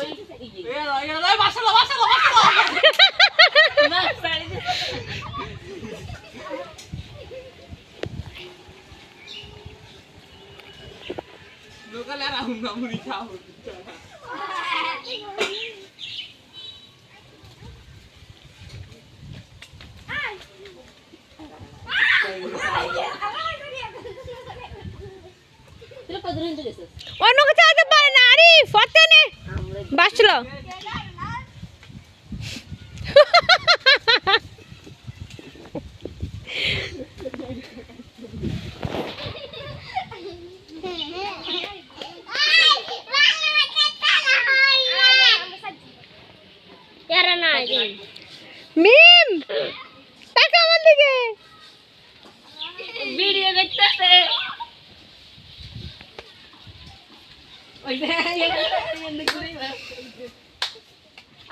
ইয়ে। কত দিন থেকে গেছিস? অন্য কিছু নে আমরা বাসলো এরা নাই মিম টাকা আমার দিকে ভিডিও দেখতেছে ওই যে, এখানে ঘুরেই বেড়াচ্ছে।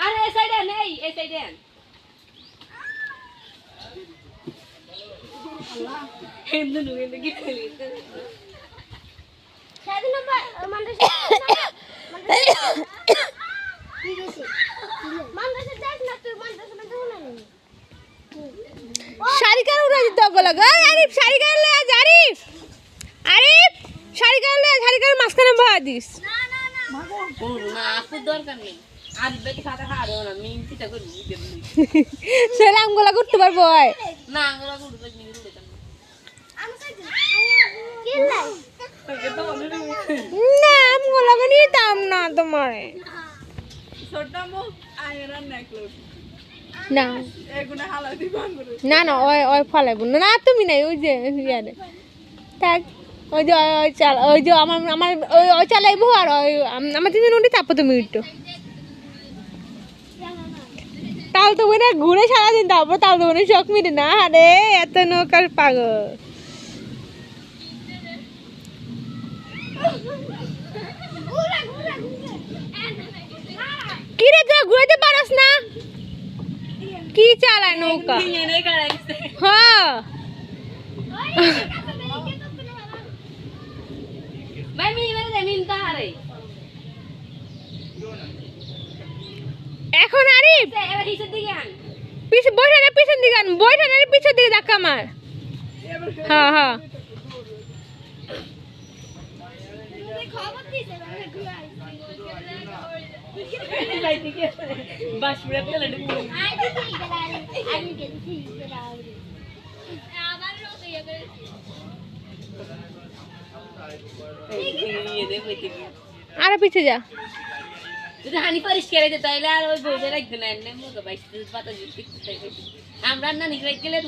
আরে, এই সাইডে নেই, এই সাইডে মানুষ মানে শাড়ি কেন উড়ে দিতে গলা গো আরিফ, শাড়ি কেন লয়ে আরিফ? আরিফ, শাড়ি কেন লয়ে শাড়ি কেন মাঝখানে বয়া দিস। না না না। না আপুর দরকার নেই। আর বেটি খাতা খাওয়া গোলা করতে পারব না না। নিতাম না তোমারে। না। না না ওই ওই ফলাইব না। না তুমি নাই ওই যে ইয়ারে। থাক। ওই যে ওই ওই চাল ওই যে আমার আমার ওই ওই চালাইবো আর ওই আমার তিনজন উঠি তারপর তুমি একটু। তাল তো বোনে ঘুরে সারাদিন তারপর তাল তো বোনে শখ মিটে না আরে এত নৌকার পাগল। কি রে তুই ঘুরাতে পারস না? কি চালায় নৌকা? হ্যাঁ। এখন আরিফ এবার দিকে আন পিছে বসে না পিছন দিকে আন বসে না পিছের দিকে ধাক্কা মার হ্যাঁ হ্যাঁ আবার আরও পিছে যা। পরিষ্কার হইতে তাইলে আর ওই বউদের একদিন আমরা না নিয়ে গেলে